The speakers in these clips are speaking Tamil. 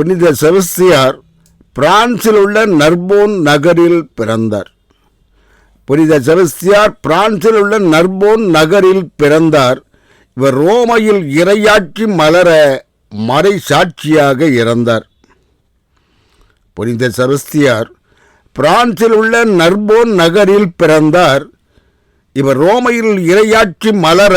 புனித செபஸ்தியார் பிரான்சில் உள்ள நர்போன் நகரில் பிறந்தார். புனித செபஸ்தியார் பிரான்சில் உள்ள நர்போன் நகரில் பிறந்தார். இவர் ரோமையில் இரையாட்சி மலர மறை சாட்சியாக இறந்தார். புனித செபஸ்தியார் பிரான்சில் உள்ள நர்போன் நகரில் பிறந்தார். இவர் ரோமையில் இரையாட்சி மலர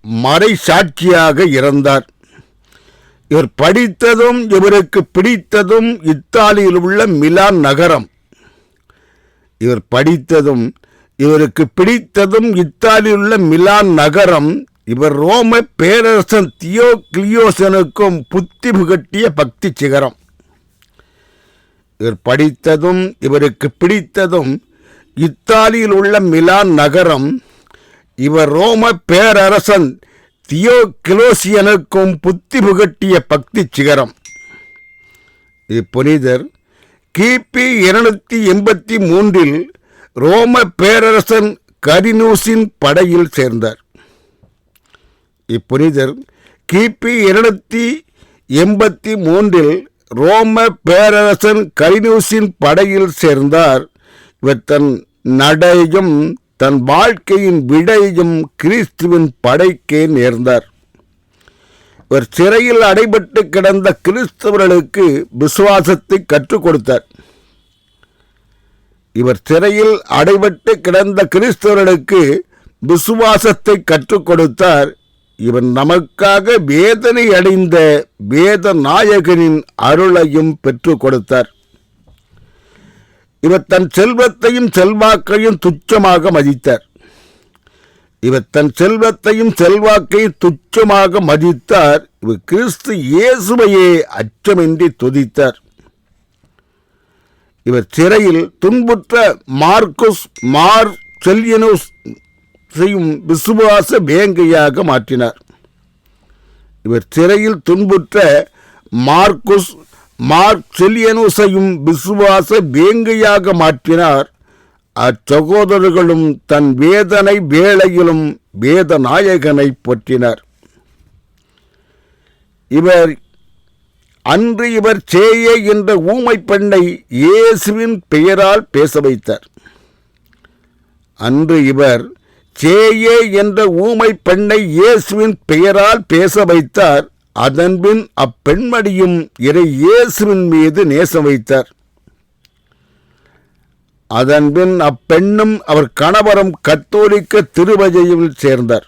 மறை சாட்சியாக இறந்தார். இவர் படித்ததும் இவருக்கு பிடித்ததும் இத்தாலியில் உள்ள மிலான் நகரம். இவர் படித்ததும் இவருக்கு பிடித்ததும் இத்தாலியில் உள்ள மிலான் நகரம். இவர் ரோம பேரரசன் தியோ கிளியோசனுக்கும் புத்தி புகட்டிய பக்தி சிகரம். இவர் படித்ததும் இவருக்கு பிடித்ததும் இத்தாலியில் உள்ள மிலான் நகரம். இவர் ரோம பேரரசன் தியோ கிலோசியனுக்கும் புத்தி புகட்டிய பக்தி சிகரம். இப்புனிதர் கிபி இருநூத்தி எண்பத்தி மூன்றில் ரோம பேரரசன் கரினூசின் படையில் சேர்ந்தார். இப்புனிதர் கிபி இருநூத்தி எண்பத்தி மூன்றில் ரோம பேரரசன் கரினூசின் படையில் சேர்ந்தார். இவர் தன் நடையும் தன் வாழ்க்கையின் விடையும் கிறிஸ்துவின் படைக்கே நேர்ந்தார். இவர் சிறையில் அடைபட்டு கிடந்த கிறிஸ்தவர்களுக்கு விசுவாசத்தை கற்றுக் கொடுத்தார். இவர் சிறையில் அடைபட்டு கிடந்த கிறிஸ்தவர்களுக்கு விசுவாசத்தை கற்றுக் கொடுத்தார். இவன் நமக்காக வேதனை அடைந்த வேத நாயகனின் அருளையும் பெற்றுக் கொடுத்தார். இவர் தன் செல்வத்தையும் செல்வாக்கையும் துச்சமாக மதித்தார். இவர் தன் செல்வத்தையும் செல்வாக்கையும் துச்சமாக மதித்தார். இவர் கிறிஸ்து இயேசுவையே அச்சமின்றி துதித்தார். இவர் சிறையில் துன்புற்ற மார்க்குஸ் மார் செல்யனுஸ் செய்யும் விசுவாச வேங்கையாக மாற்றினார். இவர் சிறையில் துன்புற்ற மார்க்குஸ் மார்க்செலியனுசையும் விசுவாச வேங்கையாக மாற்றினார். அச்சகோதரர்களும் தன் வேதனை வேளையிலும் வேதநாயகனை பற்றினர். இவர் அன்று இவர் சேயே என்ற ஊமை பெண்ணை இயேசுவின் பெயரால் பேச வைத்தார். அன்று இவர் சேயே என்ற ஊமை பெண்ணை இயேசுவின் பெயரால் பேச வைத்தார். அதன்பின் அப்பெண்மடியும் இறை இயேசுவின் மீது நேசம் வைத்தார். அதன்பின் அப்பெண்ணும் அவர் கணவரும் கத்தோலிக்க திருவஜையில் சேர்ந்தார்.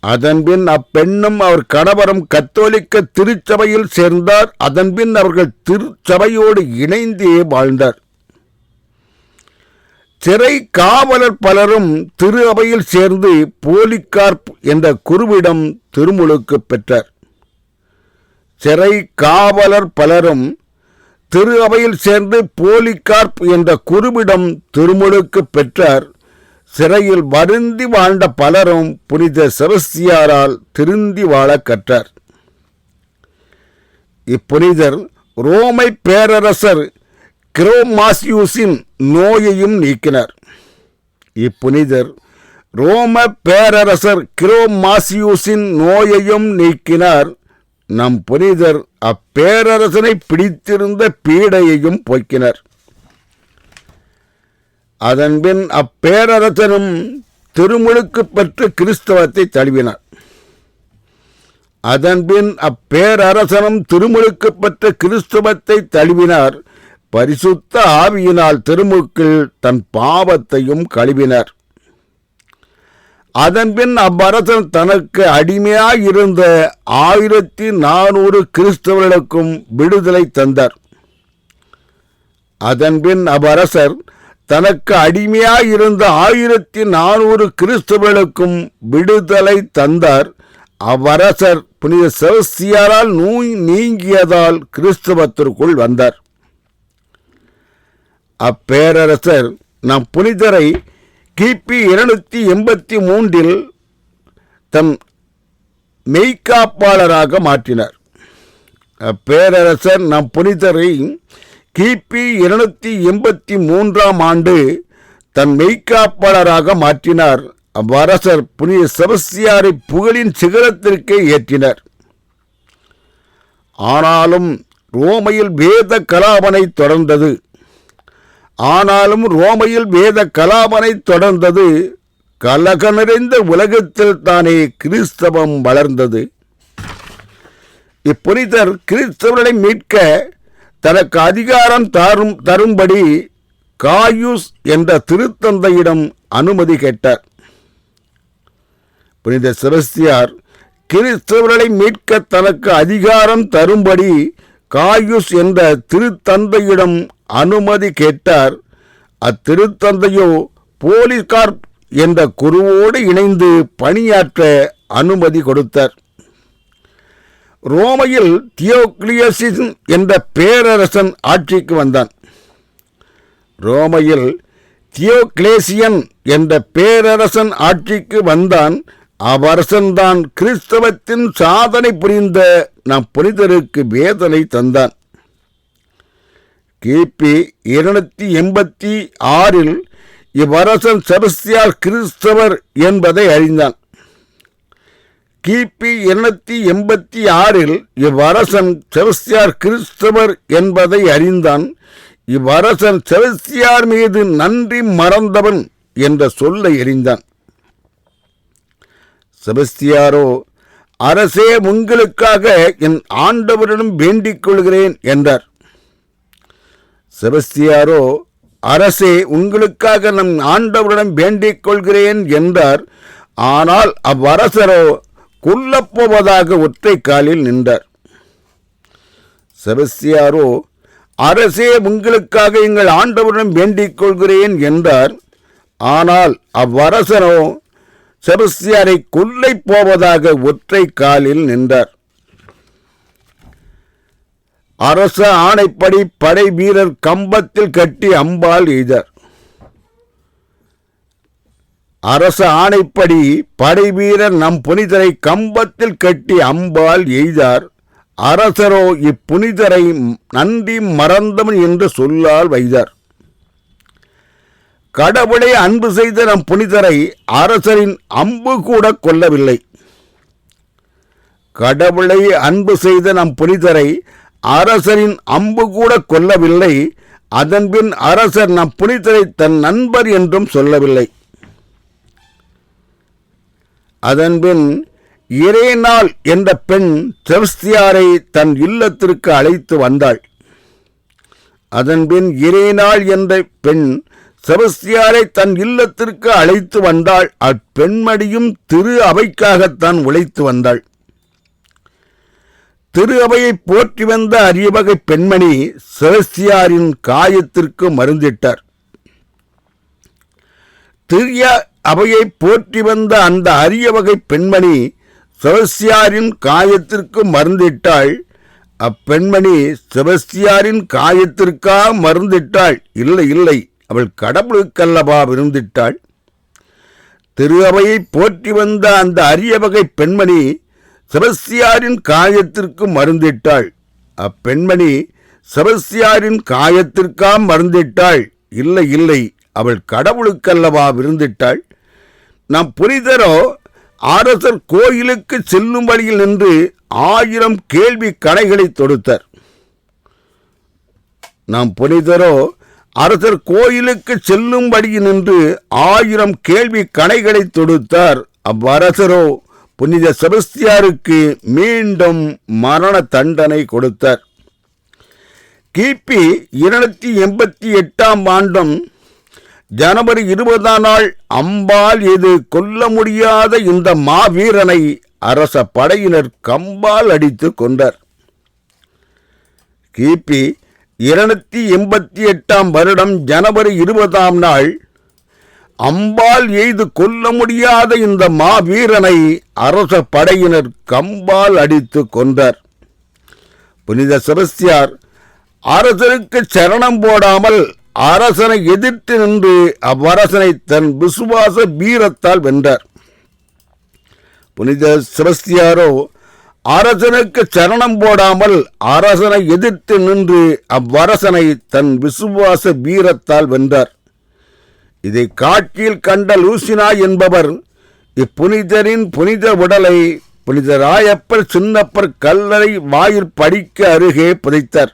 அதன்பின் அப்பெண்ணும் அவர் கணவரும் கத்தோலிக்க திருச்சபையில் சேர்ந்தார். அதன்பின் அவர்கள் திருச்சபையோடு இணைந்தே வாழ்ந்தார். சிறை காவலர் பலரும் திரு அவையில் சேர்ந்து போலிகார்ப் என்ற குருவிடம் திருமுழுக்கு பெற்றார். சிறை காவலர் பலரும் திரு அவையில் சேர்ந்து போலிகார்ப் என்ற குருவிடம் திருமுழுக்கு பெற்றார். சிறையில் வருந்தி வாழ்ந்த பலரும் புனித செபஸ்தியாரால் திருந்தி வாழ கற்றார். இப்புனிதர் ரோமை பேரரசர் கிரோமாசியூஸின் நோயையும் நீக்கினார். இப்புனிதர் ரோம பேரரசர் கிரோமாசியூஸின் நோயையும் நீக்கினார். நம் புனிதர் அப்பேரரசனை பிடித்திருந்த பீடையையும் போக்கினர். அதன்பின் அப்பேரரசனும் திருமுழுக்கு பெற்று கிறிஸ்தவத்தை தழுவினார். அதன்பின் அப்பேரரசனும் திருமுழுக்கு பெற்ற கிறிஸ்தவத்தை தழுவினார். பரிசுத்த ஆவியினால் திருமுக்கில் தன் பாவத்தையும் கழுவினர். அதன்பின் அவ்வரசன் தனக்கு அடிமையாயிருந்த ஆயிரத்தி நானூறு கிறிஸ்தவர்களுக்கும் விடுதலை தந்தார். அதன்பின் அவ்வரசர் தனக்கு அடிமையாயிருந்த ஆயிரத்தி நானூறு கிறிஸ்தவர்களுக்கும் விடுதலை தந்தார். அவ்வரசர் புனித செவஸ்தியாரால் நோய் நீங்கியதால் கிறிஸ்தவத்திற்குள் வந்தார். அப்பேரரசர் நம் புனிதரை கிபி இருநூத்தி எண்பத்தி மூன்றில் தம் மெய்காப்பாளராக மாற்றினார். அப்பேரரசர் நம் புனிதரை கிபி இருநூத்தி எண்பத்தி மூன்றாம் ஆண்டு தன் மெய்காப்பாளராக மாற்றினார். அவ்வரசர் புனித செபஸ்தியாரை புகழின் சிகரத்திற்கே ஏற்றினர். ஆனாலும் ரோமையில் வேத கலாபனை தொடர்ந்தது. ஆனாலும் ரோமையில் வேத கலாபனை தொடர்ந்தது கலக நிறைந்த உலகத்தில் தானே கிறிஸ்தவம் வளர்ந்தது. இப்புனிதர் கிறிஸ்தவர்களை மீட்க தனக்கு அதிகாரம் தரும் தரும்படி காயூஸ் என்ற திருத்தந்தையிடம் அனுமதி கேட்டார். புனித செபஸ்தியார் கிறிஸ்தவர்களை மீட்க தனக்கு அதிகாரம் தரும்படி காயுஸ் என்ற திருத்தந்தையிடம் அனுமதி கேட்டார். அத்திருத்தந்தையோ போலீஸ்கார்ப் என்ற குருவோடு இணைந்து பணியாற்ற அனுமதி கொடுத்தார். ரோமையில் தியோக்ளியசிஸ் என்ற பேரரசன் ஆட்சிக்கு வந்தான். ரோமையில் தியோக்ளேசியன் என்ற பேரரசன் ஆட்சிக்கு வந்தான். அவ்வரசன்தான் கிறிஸ்தவத்தின் சாதனை புரிந்த நம் புனிதருக்கு வேதனை தந்தான். கிபி இருநூத்தி எண்பத்தி ஆறில் இவ்வரசன் செபஸ்தியார் கிறிஸ்தவர் என்பதை அறிந்தான். கிபி இருநூத்தி எண்பத்தி ஆறில் இவ்வரசன் செபஸ்தியார் கிறிஸ்தவர் என்பதை அறிந்தான். இவ்வரசன் செபஸ்தியார் மீது நன்றி மறந்தவன் என்ற சொல்லை எறிந்தான். செபஸ்தியாரோ அரசே உங்களுக்காக என் ஆண்டவரிடம் வேண்டிக் கொள்கிறேன் என்றார். செபஸ்தியாரோ அரசே உங்களுக்காக நம் ஆண்டவரிடம் வேண்டிக் கொள்கிறேன் என்றார். ஆனால் அவ்வரசரோ கொல்லப்போவதாக ஒற்றை காலில் நின்றார். செபஸ்தியாரோ அரசே உங்களுக்காக எங்கள் ஆண்டவரிடம் வேண்டிக் கொள்கிறேன் என்றார். ஆனால் அவ்வரசரோ செபஸ்தியாரை கொல்லை போவதாக ஒற்றை காலில் நின்றார். அரச ஆணைப்படி படை வீரர் கம்பத்தில் கட்டி அம்பால் எய்தார். அரச ஆணைப்படி படை வீரர் நம் புனிதரை கம்பத்தில் கட்டி அம்பால் எய்தார். அரசரோ இப்புனிதரை நன்றி மறந்தவன் என்று சொல்லால் வைத்தார் கடவுளை அன்பு செய்த நம் புனிதரை அரசரின் அம்பு கூட கொல்லவில்லை. கடவுளை அன்பு செய்த நம் புனிதரை அரசரின் அம்பு கூட கொல்லவில்லை. அதன்பின் அரசர் நம் புனிதரை தன் நண்பர் என்றும் சொல்லவில்லை. அதன்பின் இறைநாள் என்ற பெண் செபஸ்தியாரை தன் இல்லத்திற்கு அழைத்து வந்தாள். அதன்பின் இரேநாள் என்ற பெண் செபஸ்தியாரை தன் இல்லத்திற்கு அழைத்து வந்தாள். அப்பெண்மடியும் திரு அவைக்காகத்தான் உழைத்து வந்தாள். திரு அவையை போற்றி வந்த அரியவகை பெண்மணி செபஸ்தியாரின் காயத்திற்கு மருந்திட்டார். திரிய அவையை போற்றி வந்த அந்த அரிய வகை பெண்மணி செபஸ்தியாரின் காயத்திற்கு மருந்திட்டாள். அப்பெண்மணி செபஸ்தியாரின் காயத்திற்கா மருந்திட்டாள். இல்லை இல்லை. அவள் கடவுளுக்கல்லவா விருந்திட்டாள். திரு அவையை போற்றி வந்த அந்த அரிய வகை பெண்மணி செபஸ்தியாரின் காயத்திற்கு மருந்திட்டாள். அப்பெண்மணி செபஸ்தியாரின் காயத்திற்காம் மருந்திட்டாள். இல்லை இல்லை அவள் கடவுளுக்கல்லவா விருந்திட்டாள். நம் புனிதரோ அரசர் கோயிலுக்கு செல்லும் வழியில் நின்று ஆயிரம் கேள்வி கடைகளை தொடுத்தார். நாம் புனிதரோ அரசர் கோயிலுக்கு செல்லும்படி நின்று ஆயிரம் கேள்வி கணைகளை தொடுத்தார். அவ்வரசரோ புனித செபஸ்தியாருக்கு மீண்டும் மரண தண்டனை கொடுத்தார். கிபி இருநூத்தி எண்பத்தி எட்டாம் ஆண்டும் ஜனவரி இருபதாம் நாள் அம்பால் எது கொல்ல முடியாத இந்த மாவீரனை அரச படையினர் கம்பால் அடித்து கொண்டார். கிபி இருநூத்தி எண்பத்தி எட்டாம் வருடம் ஜனவரி இருபதாம் நாள் அம்பால் எய்து கொல்ல முடியாத இந்த மாவீரனை அரச படையினர் கம்பால் அடித்து கொண்டார் புனித செபஸ்தியார் அரசனுக்கு சரணம் போடாமல் அரசனை எதிர்த்து நின்று அவ்வரசனை தன் விசுவாச வீரத்தால் வென்றார். புனித செபஸ்தியாரோ அரசனுக்கு சரணம் போடாமல் அரசனை எதிர்த்து நின்று அவ்வரசனை தன் விசுவாச வீரத்தால் வென்றார். இதை காட்சியில் கண்ட லூசினா என்பவர் இப்புனிதரின் புனித உடலை புனித ராயப்பர் சின்னப்பர் கல்லறை வாயில் படிக்க அருகே புதைத்தார்.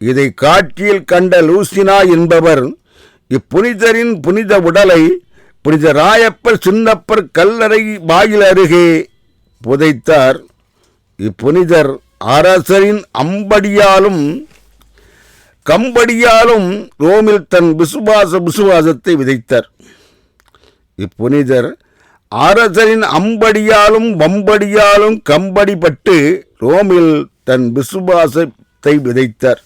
இதை காட்சியில் கண்ட லூசினா என்பவர் இப்புனிதரின் புனித உடலை புனித ராயப்பர் சின்னப்பர் கல்லறை வாயில் அருகே புதைத்தார். இப்புனிதர் அரசரின் அம்படியாலும் கம்படியாலும் ரோமில் தன் விசுவாச விசுவாசத்தை விதைத்தார். இப்புனிதர் அரசரின் அம்படியாலும் வம்படியாலும் கம்படிப்பட்டு ரோமில் தன் விசுவாசத்தை விதைத்தார்.